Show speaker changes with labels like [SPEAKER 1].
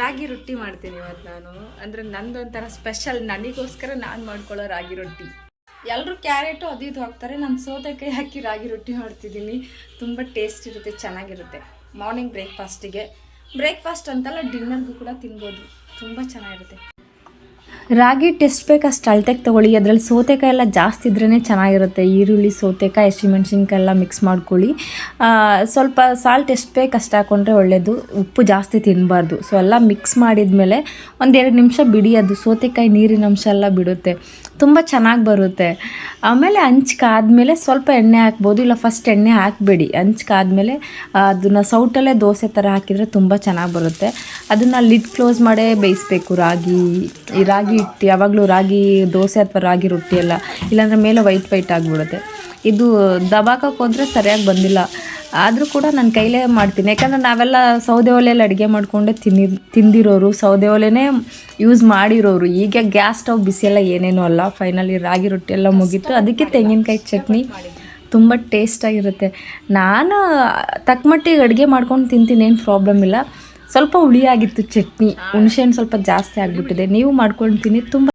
[SPEAKER 1] ರಾಗಿ ರೊಟ್ಟಿ ಮಾಡ್ತೀನಿ ಇವತ್ತು ನಾನು. ಅಂದರೆ ನಂದೊಂಥರ ಸ್ಪೆಷಲ್ ನನಗೋಸ್ಕರ ನಾನು ಮಾಡ್ಕೊಳ್ಳೋ ರಾಗಿ ರೊಟ್ಟಿ. ಎಲ್ಲರೂ ಕ್ಯಾರೆಟು ಅದು ಇದು ಹಾಕ್ತಾರೆ. ನಾನು ಸೌತೆಕಾಯಿ ಹಾಕಿ ರಾಗಿ ರೊಟ್ಟಿ ಮಾಡ್ತಿದ್ದೀನಿ. ತುಂಬ ಟೇಸ್ಟ್ ಇರುತ್ತೆ, ಚೆನ್ನಾಗಿರುತ್ತೆ. ಮಾರ್ನಿಂಗ್ ಬ್ರೇಕ್ಫಾಸ್ಟಿಗೆ ಬ್ರೇಕ್ಫಾಸ್ಟ್ ಅಂತಲ್ಲ ಡಿನ್ನರ್ಗೂ ಕೂಡ ತಿನ್ಬೋದು. ತುಂಬ ಚೆನ್ನಾಗಿರುತ್ತೆ. ರಾಗಿ ಟೆಸ್ಟ್ ಬೇಕು ಅಷ್ಟು ಅಳತೆಗೆ ತೊಗೊಳ್ಳಿ. ಅದರಲ್ಲಿ ಸೌತೆಕಾಯಿ ಎಲ್ಲ ಜಾಸ್ತಿ ಇದ್ರೇ ಚೆನ್ನಾಗಿರುತ್ತೆ. ಈರುಳ್ಳಿ, ಸೌತೆಕಾಯಿ ಹಸಿಮೆಣ್ಸಿನ್ಕಾಯಿ ಎಲ್ಲ ಮಿಕ್ಸ್ ಮಾಡ್ಕೊಳ್ಳಿ. ಸ್ವಲ್ಪ ಸಾಲ್ಟ್ ಎಷ್ಟು ಬೇಕು ಅಷ್ಟು ಹಾಕ್ಕೊಂಡ್ರೆ ಒಳ್ಳೆಯದು ಉಪ್ಪು ಜಾಸ್ತಿ ತಿನ್ನಬಾರ್ದು ಸೊ ಎಲ್ಲ ಮಿಕ್ಸ್ ಮಾಡಿದ್ಮೇಲೆ ಒಂದೆರಡು ನಿಮಿಷ ಬಿಡಿ. ಅದು ಸೌತೆಕಾಯಿ ನೀರಿನ ಅಂಶ ಎಲ್ಲ ಬಿಡುತ್ತೆ. ತುಂಬ ಚೆನ್ನಾಗಿ ಬರುತ್ತೆ. ಆಮೇಲೆ ಹಂಚ್ಕಾದ್ಮೇಲೆ ಸ್ವಲ್ಪ ಎಣ್ಣೆ ಹಾಕ್ಬೋದು. ಇಲ್ಲ ಫಸ್ಟ್ ಎಣ್ಣೆ ಹಾಕಬೇಡಿ. ಹಂಚ್ಕಾದ್ಮೇಲೆ ಅದನ್ನು ಸೌಟಲ್ಲೇ ದೋಸೆ ಥರ ಹಾಕಿದರೆ ತುಂಬ ಚೆನ್ನಾಗಿ ಬರುತ್ತೆ. ಅದನ್ನು ಲಿಡ್ ಕ್ಲೋಸ್ ಮಾಡೇ ಬೇಯಿಸ್ಬೇಕು. ರಾಗಿ, ಈ ರಾಗಿ ಹಿಟ್ಟು, ಯಾವಾಗಲೂ ರಾಗಿ ದೋಸೆ ಅಥವಾ ರಾಗಿ ರೊಟ್ಟಿ ಎಲ್ಲ, ಇಲ್ಲಾಂದ್ರೆ ಮೇಲೆ ವೈಟ್ ವೈಟ್ ಆಗಿಬಿಡುತ್ತೆ. ಇದು ದಬಾಕಕ್ಕೆ ಹೋದ್ರೆ ಸರಿಯಾಗಿ ಬಂದಿಲ್ಲ. ಆದರೂ ಕೂಡ ನನ್ನ ಕೈಲೇ ಮಾಡ್ತೀನಿ. ಯಾಕಂದರೆ ನಾವೆಲ್ಲ ಸೌದೆ ಒಲೆಯಲ್ಲಿ ಅಡುಗೆ ಮಾಡಿಕೊಂಡೆ ತಿನ್ನಿ, ತಿಂದಿರೋರು, ಸೌದೆ ಒಲೆನೇ ಯೂಸ್ ಮಾಡಿರೋರು. ಈಗ ಗ್ಯಾಸ್ ಸ್ಟವ್ ಬಿಸಿಯೆಲ್ಲ ಏನೇನೂ ಅಲ್ಲ. ಫೈನಲಿ ರಾಗಿ ರೊಟ್ಟಿ ಎಲ್ಲ ಮುಗೀತು. ಅದಕ್ಕೆ ತೆಂಗಿನಕಾಯಿ ಚಟ್ನಿ ತುಂಬ ಟೇಸ್ಟಾಗಿರುತ್ತೆ ನಾನು ತಕ್ಕಮಟ್ಟಿಗೆ ಅಡುಗೆ ಮಾಡ್ಕೊಂಡು ತಿಂತೀನಿ, ಏನು ಪ್ರಾಬ್ಲಮ್ ಇಲ್ಲ. ಸ್ವಲ್ಪ ಹುಳಿಯಾಗಿತ್ತು ಚಟ್ನಿ ಹುಣಸೆ ಹಣ್ಣು ಸ್ವಲ್ಪ ಜಾಸ್ತಿ ಆಗಿಬಿಟ್ಟಿದೆ. ನೀವು ಮಾಡ್ಕೊಂಡು ತಿನ್ನಿ ತುಂಬ